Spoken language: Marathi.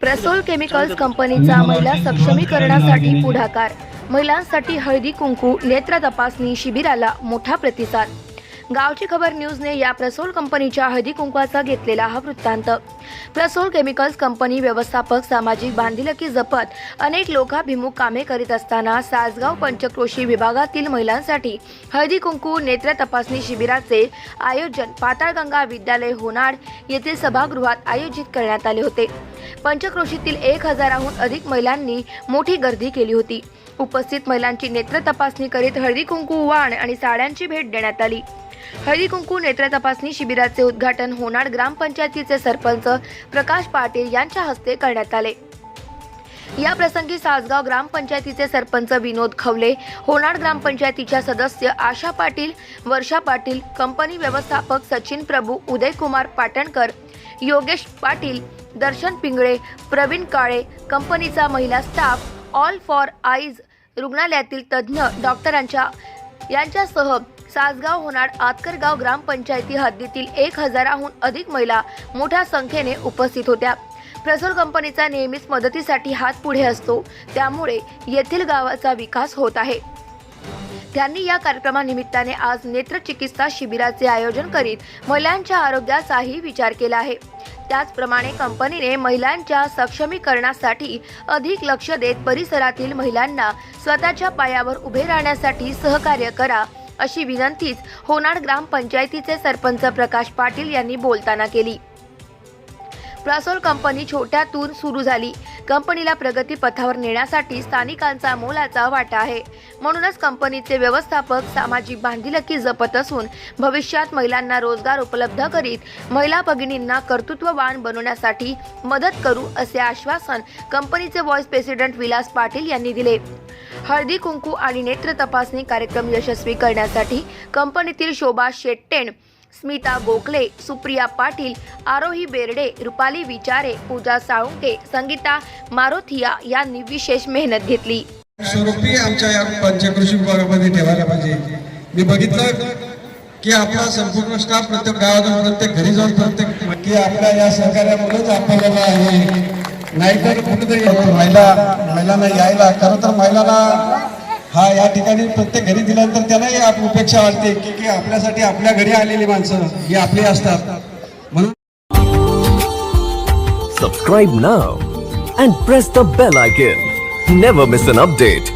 प्रसोल केमिकल्स कंपनीचा महिला सक्षमीकरणासाठी पुढाकार. महिलांसाठी हळदी कुंकू नेत्र तपासणी शिबिराला मोठा प्रतिसाद. गावची खबर न्यूजने या प्रसोल कंपनीच्या हळदी कुंकवाचा घेतलेला हा वृत्तांत. प्रसोल केमिकल्स कंपनी व्यवस्थापक सामाजिक बांधिलकी जपत अनेक लोकाभिमुख कामे करीत असताना सासगाव पंचक्रोशी विभागातील महिलांसाठी हळदी कुंकू नेत्र तपासणी शिबिराचे आयोजन पाताळगंगा विद्यालय होनाड येथील सभागृहात आयोजित करण्यात आले होते. पंचक्रोशीतील एक हजाराहून अधिक महिलांनी मोठी गर्दी केली होती. उपस्थित महिलांची नेत्र तपासणी करीत हळदी कुंकू वाण आणि साड्यांची भेट देण्यात आली. हळदी कुंकू नेत्र तपासणी शिबिराचे उद्घाटन होणार ग्रामपंचायतीचे सरपंच प्रकाश पाटील यांच्या हस्ते करण्यात आले. या प्रसंगी सासगाव ग्रामपंचायतीचे सरपंच विनोद खवले होनाड ग्रामपंचायतीच्या सदस्य आशा पाटील वर्षा पाटील कंपनी व्यवस्थापक सचिन प्रभू उदयकुमार पाटणकर योगेश पाटील दर्शन पिंगळे प्रवीण काळे कंपनीचा महिला स्टाफ ऑल फॉर आईज रुग्णालयातील तज्ज्ञ डॉक्टरांच्या यांच्यासह सासगाव होणार आतकरगाव ग्रामपंचायती हद्दीतील एक हजाराहून अधिक महिला मोठ्या संख्येने उपस्थित होत्या. प्रसूर कंपनीचा नेहमीच मदतीसाठी हात पुढे असतो. त्यामुळे येथील गावाचा विकास होत आहे. त्यांनी या कार्यक्रमानिमित्ताने आज नेत्रचिकित्सा शिबिराचे आयोजन करीत महिलांच्या आरोग्याचाही विचार केला आहे. त्याचप्रमाणे कंपनीने महिलांच्या सक्षमीकरणासाठी अधिक लक्ष देत परिसरातील महिलांना स्वतःच्या पायावर उभे राहण्यासाठी सहकार्य करा अशी विनंतीच होनाड ग्रामपंचायतीचे सरपंच प्रकाश पाटील यांनी बोलताना केली. प्रासोल कंपनी छोट्यातून सुरू झाली. कंपनीला प्रगती पथावर नेण्यासाठी स्थानिकांचा मोलाचा वाटा आहे. म्हणूनच कंपनीचे व्यवस्थापक सामाजिक बांधिलकी जपत असून भविष्यात महिलांना रोजगार उपलब्ध करीत महिला भगिनींना कर्तृत्ववान बनवण्यासाठी मदत करू असे आश्वासन कंपनीचे व्हॉइस प्रेसिडेंट विलास पाटील यांनी दिले. हळदी कुंकू आणि नेत्र तपासणी कार्यक्रम यशस्वी करण्यासाठी कंपनीतील शोभा शेट्टेण स्मिता गोखले सुप्रिया पाटील आरोही बेर्डे रुपाली विचारे पूजा साळुंके संगीता मारोथिया यांनी विशेष मेहनत घेतली. स्वरूपी आमच्या या पंचकृषी विभागामध्ये ठेवायला पाहिजे. मी बघितलं की आपला संपूर्ण स्टाफ प्रत्येक गावातून प्रत्येक घरी जाऊन प्रत्येक की आपल्या या सहकार्यामुळेच आपल्याला आहे नाहीतर कुठेतरी महिला महिलांना यायला. खरं तर महिलांना हा या ठिकाणी प्रत्येक घरी दिल्यानंतर त्यालाही आप- उपेक्षा वाटते की की आपल्यासाठी आपल्या घरी आलेली माणसं ही आपली असतात. म्हणून subscribe now and press the bell icon never miss an update